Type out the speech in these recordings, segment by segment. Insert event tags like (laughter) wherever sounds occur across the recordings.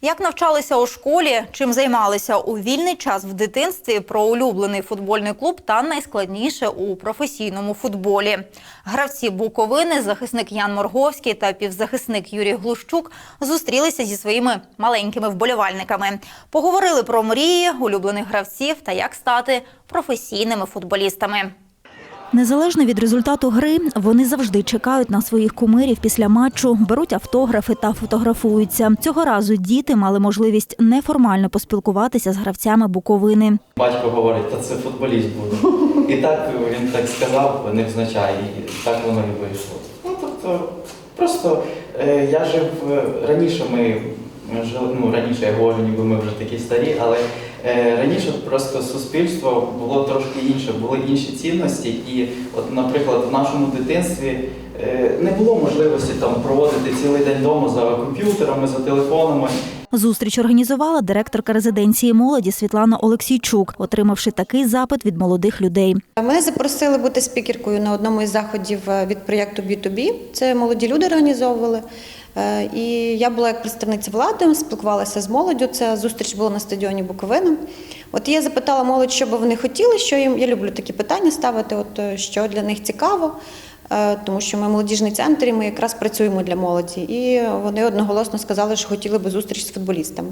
Як навчалися у школі, чим займалися у вільний час в дитинстві, про улюблений футбольний клуб та найскладніше у професійному футболі. Гравці Буковини, захисник Ян Морговський та півзахисник Юрій Глущук зустрілися зі своїми маленькими вболівальниками. Поговорили про мрії, улюблених гравців та як стати професійними футболістами. Незалежно від результату гри, вони завжди чекають на своїх кумирів після матчу, беруть автографи та фотографуються. Цього разу діти мали можливість неформально поспілкуватися з гравцями Буковини. Батько говорить, та це футболіст буде. І так він так сказав, невзначай, і так воно і вийшло. Ну, тобто, просто е, я жив е, раніше ми жили, ну раніше я говорю, ніби ми вже такі старі, але раніше просто суспільство було трошки інше, були інші цінності. І, от, наприклад, в нашому дитинстві е, не було можливості там проводити цілий день вдома за комп'ютерами, за телефонами. Зустріч організувала директорка резиденції молоді Світлана Олексійчук, отримавши такий запит від молодих людей. Мене запросили бути спікеркою на одному із заходів е, від проєкту B2B. Це молоді люди організовували. Е, І я була як представниця влади, спілкувалася з молоддю. Ця зустріч була на стадіоні Буковина. От я запитала молодь, що би вони хотіли, що їм я люблю такі питання ставити, от е, що для них цікаво. Е, Тому що ми молодіжний центр, і ми якраз працюємо для молоді. І вони одноголосно сказали, що хотіли би зустріч з футболістами.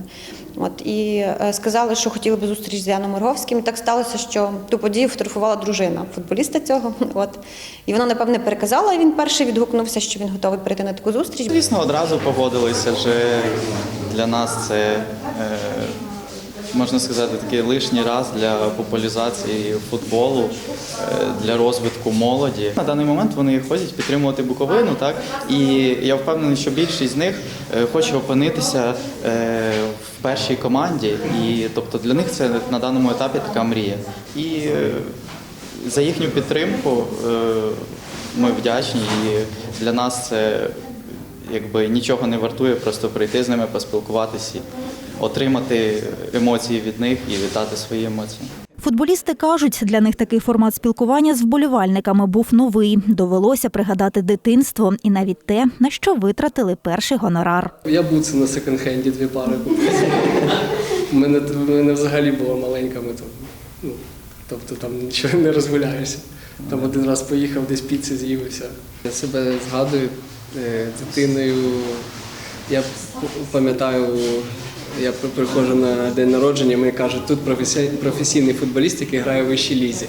От і е, сказали, що хотіли би зустріч з Яном Морговським. І так сталося, що ту подію фотографувала дружина футболіста цього. (laughs) От і вона напевне переказала. і Він перший відгукнувся, що він готовий прийти на таку зустріч. Звісно, одразу погодилися, що для нас це, е, можна сказати, такий лишній раз для популяризації футболу, е, для розвитку молоді. На даний момент вони ходять підтримувати Буковину, так і я впевнений, що більшість з них е, хоче опинитися е, в першій команді. І тобто для них це на даному етапі така мрія. І за їхню підтримку ми вдячні, і для нас це якби нічого не вартує, просто прийти з ними, поспілкуватися, отримати емоції від них і віддати свої емоції. Футболісти кажуть, для них такий формат спілкування з вболівальниками був новий. Довелося пригадати дитинство і навіть те, на що витратили перший гонорар. Я буци на секонд-хенді дві пари купив. У мене, мене взагалі була маленька мета. Ну, тобто там нічого не розгуляєшся. Там один раз поїхав, десь піци з'їв і все. Я себе згадую е, дитиною. Я пам'ятаю, я приходжу на день народження, мені кажуть, тут професійний футболіст, який грає у вищій лізі.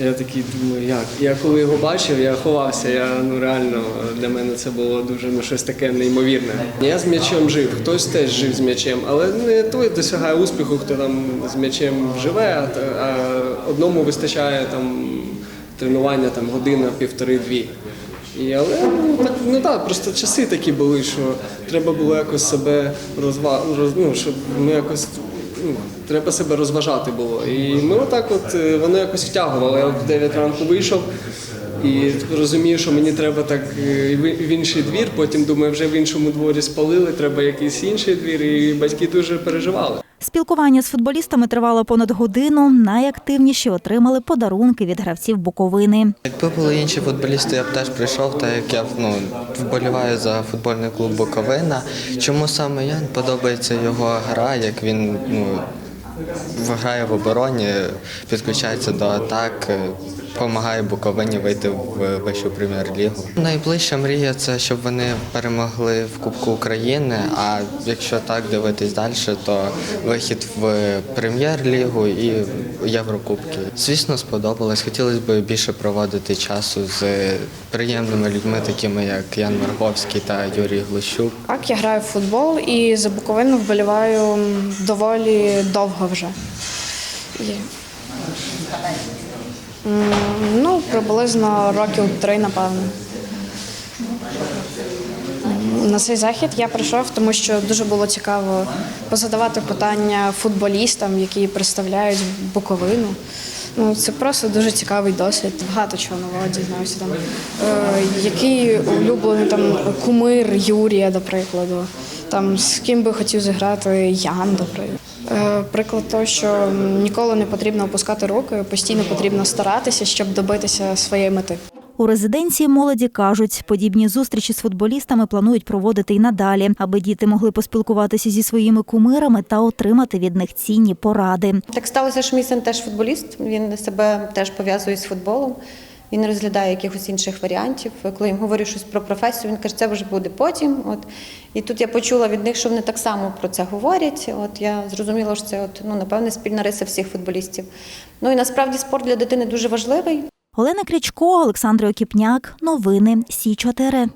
Я такий думаю, як? Я коли його бачив, я ховався. Я ну реально для мене це було дуже ну щось таке неймовірне. Я з м'ячем жив, хтось теж жив з м'ячем, але не той досягає успіху, хто там з м'ячем живе, а одному вистачає там тренування там година, півтори-дві. І, але ну так ну так, просто часи такі були, що треба було якось себе розва... роз, ну, щоб ми якось ну, треба себе розважати було. І ми отак, от е, воно якось втягувало. Я в 9 ранку вийшов і розумію, що мені треба так е, в інший двір. Потім думаю, вже в іншому дворі спалили, треба якийсь інший двір. І батьки дуже переживали. Спілкування з футболістами тривало понад годину. Найактивніші отримали подарунки від гравців Буковини. Якби були інші футболісти, я б теж прийшов, так як я ну, вболіваю за футбольний клуб Буковина. Чому саме Ян подобається його гра, як він ну, грає в обороні, підключається до атак, допомагає Буковині вийти в вищу прем'єр-лігу. Найближча мрія це щоб вони перемогли в Кубку України. А якщо так дивитись далі, то вихід в прем'єр-лігу і Єврокубки. Звісно, сподобалось. Хотілося б більше проводити часу з приємними людьми, такими як Ян Марговський та Юрій Глущук. Так, я граю в футбол і за Буковину вболіваю доволі довго вже. І... Ну, приблизно років три, напевно. На цей захід я прийшов, тому що дуже було цікаво позадавати питання футболістам, які представляють Буковину. Ну, це просто дуже цікавий досвід. Багато чого нового дізнався. Там, е, який улюблений там кумир Юрія, до прикладу. Там з ким би хотів зіграти Ян, до. Е, приклад того, що ніколи не потрібно опускати руки, постійно потрібно старатися, щоб добитися своєї мети. У резиденції молоді кажуть, подібні зустрічі з футболістами планують проводити й надалі, аби діти могли поспілкуватися зі своїми кумирами та отримати від них цінні поради. Так сталося, що мій син теж футболіст. Він себе теж пов'язує з футболом. Він розглядає якихось інших варіантів. Коли їм говорю щось про професію, він каже, це вже буде потім. От і тут я почула від них, що вони так само про це говорять. От я зрозуміла, що це от ну напевне спільна риса всіх футболістів. Ну і насправді спорт для дитини дуже важливий. Олена Крічко, Олександр Окіпняк. Новини Сі 4